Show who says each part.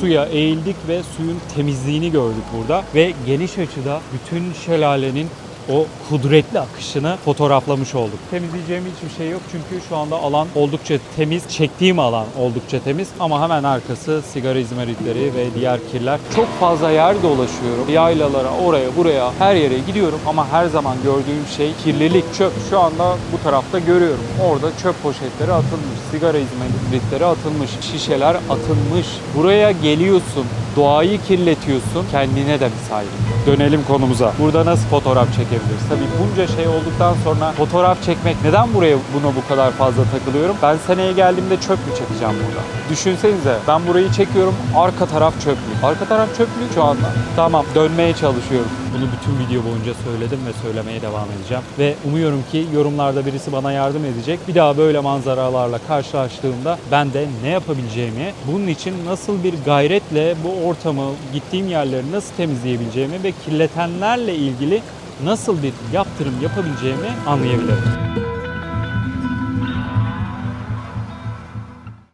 Speaker 1: Suya eğildik ve suyun temizliğini gördük burada. Ve geniş açıda bütün şelalenin o kudretli akışını fotoğraflamış olduk. Temizleyeceğim hiçbir şey yok çünkü şu anda alan oldukça temiz. Çektiğim alan oldukça temiz ama hemen arkası sigara izmaritleri ve diğer kirler. Çok fazla yer dolaşıyorum. Yaylalara, oraya, buraya, her yere gidiyorum ama her zaman gördüğüm şey kirlilik, çöp. Şu anda bu tarafta görüyorum. Orada çöp poşetleri atılmış, sigara izmaritleri atılmış, şişeler atılmış. Buraya geliyorsun, doğayı kirletiyorsun, kendine de bir saygı. Dönelim konumuza. Burada nasıl fotoğraf çekebiliriz? Tabii bunca şey olduktan sonra fotoğraf çekmek neden buraya buna bu kadar fazla takılıyorum? Ben seneye geldiğimde çöp mü çekeceğim burada? Düşünsenize ben burayı çekiyorum arka taraf çöplük. Arka taraf çöplük şu anda. Tamam dönmeye çalışıyorum. Bunu bütün video boyunca söyledim ve söylemeye devam edeceğim. Ve umuyorum ki yorumlarda birisi bana yardım edecek. Bir daha böyle manzaralarla karşılaştığımda ben de ne yapabileceğimi, bunun için nasıl bir gayretle bu ortamı, gittiğim yerleri nasıl temizleyebileceğimi ve kirletenlerle ilgili nasıl bir yaptırım yapabileceğimi anlayabilirim.